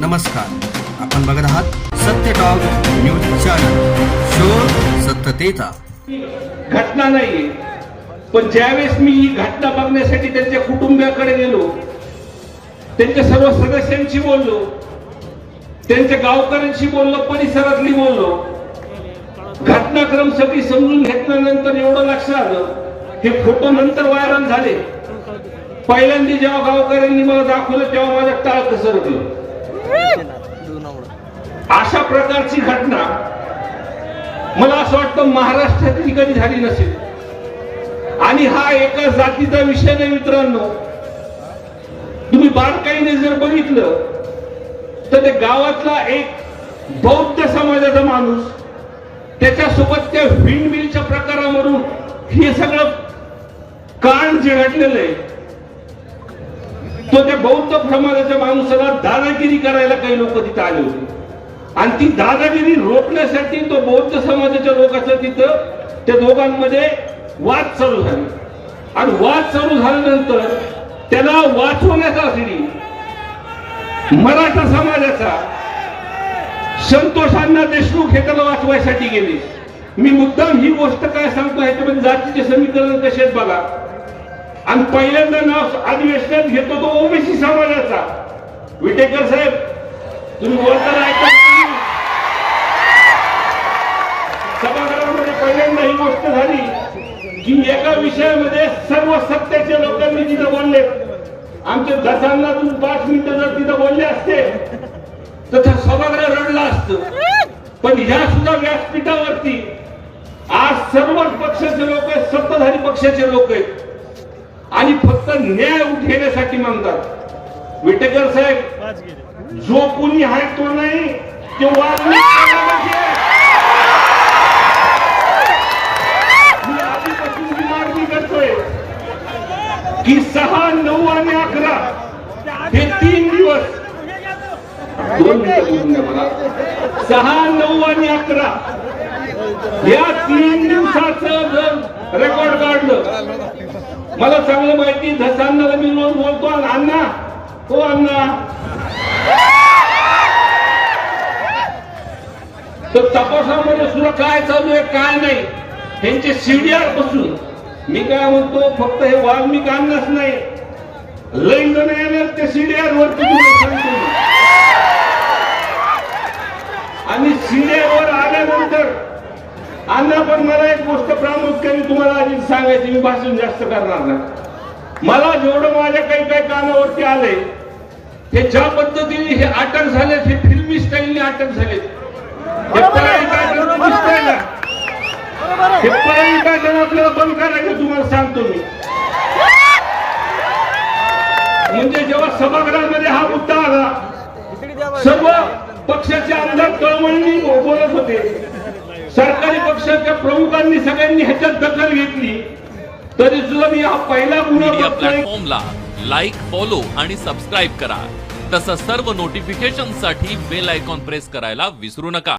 नमस्कार. आपण बघत आहात सत्य टॉक न्यूज चॅनल शोध सत्यतेचा. घटना नाहीये पण ज्यावेळेस मी ही घटना बघण्यासाठी त्यांच्या कुटुंबियाकडे गेलो त्यांच्या सर्व सदस्यांशी बोललो त्यांच्या गावकऱ्यांशी बोललो परिसरातली बोललो घटनाक्रम सगळी समजून घेतल्यानंतर एवढं लक्षात आलं हे फोटो नंतर व्हायरल झाले. पहिल्यांदा जेव्हा गावकऱ्यांनी मला दाखवलं तेव्हा माझ्या टाळ कसरकलं अशा प्रकारची घटना मला असं वाटतं महाराष्ट्रातली कधी झाली नसेल. आणि हा एका जातीचा विषय नाही मित्रांनो. तुम्ही बारकाईने जर बघितलं तर ते गावातला एक बौद्ध समाजाचा माणूस त्याच्यासोबत त्या विंडमिलच्या प्रकारावरून हे सगळं कान जे घडलेलं आहे. तो त्या बौद्ध समाजाच्या माणसाला दादागिरी करायला काही लोक तिथं आले होते. आणि ती दादागिरी रोखण्यासाठी तो बौद्ध समाजाच्या लोकांचं तिथं त्या दोघांमध्ये वाद चालू झाले. आणि वाद चालू झाल्यानंतर त्याला वाचवण्यासाठी मराठा समाजाचा संतोषांना देशमुख हे त्याला वाचवायसाठी गेले. मी मुद्दाम ही गोष्ट काय सांगतो ह्याच्यामध्ये जातीचे समीकरण कसे बघा. आणि पहिल्यांदा नाव अधिवेशनात घेतो तो ओबीसी समाजाचा. विटेकर साहेब तुम्ही बोलताना ऐकत सभागृहामध्ये पहिल्यांदा ही गोष्ट झाली की एका विषयामध्ये सर्व सत्याच्या लोकांनी तिथं बोलले. आमच्या दसांना तुम्ही पाच मिनिटं जर तिथं बोलले असते तर सभागृह रडला असत. पण ह्या सुद्धा व्यासपीठावरती आज सर्वच पक्षाचे लोक आहेत सत्ताधारी पक्षाचे लोक आहेत. आणि फक्त न्याय घेण्यासाठी मागतात. विटेकर साहेब जो कोणी आहे तो नाही ते मी आधीपासून मागणी करतोय की सहा नऊ आणि अकरा हे तीन दिवस दोन मला. सहा नऊ आणि अकरा या तीन दिवसाचं जर रेकॉर्ड काढलं. मला चांगलं माहिती धसांना मी रोज बोलतो आणि अण्णा हो अण्णा. तर तपासामध्ये सुद्धा काय चालू आहे काय नाही. त्यांचे सीडीआर बसून. मी काय म्हणतो फक्त हे वाल्मिक आणणंच नाही. लई जण येणार ते सीडीआर वरती तुम्हाला सांगतो मी. आणि सीडीआर वर आल्यानंतर अण्णा पण मला एक गोष्ट प्रामुख्याने तुम्हाला आधी सांगायची मी भाषण जास्त करणार नाही. मला जेवढं माझ्या काही काही कानावरती आलंय हे ज्या पद्धतीने हे अटक झाले हे फिल्मी स्टाईलने अटक झाले हे काढणं आपल्याला बंद करायचं तुम्हाला सांगतो मी. म्हणजे जेव्हा सभागृहामध्ये हा मुद्दा आला सर्व पक्षाचे आमदार कळमळणी बोलत होते. सरकारी पक्षाच्या प्रमुखांनी सगळ्यांनी ह्याच्यात दखल घेतली. तरी सुद्धा मी हा पहिला गुन्हा प्लॅटफॉर्मला लाईक फॉलो आणि सबस्क्राईब करा. तसंच सर्व नोटिफिकेशनसाठी बेल आयकॉन प्रेस करायला विसरू नका.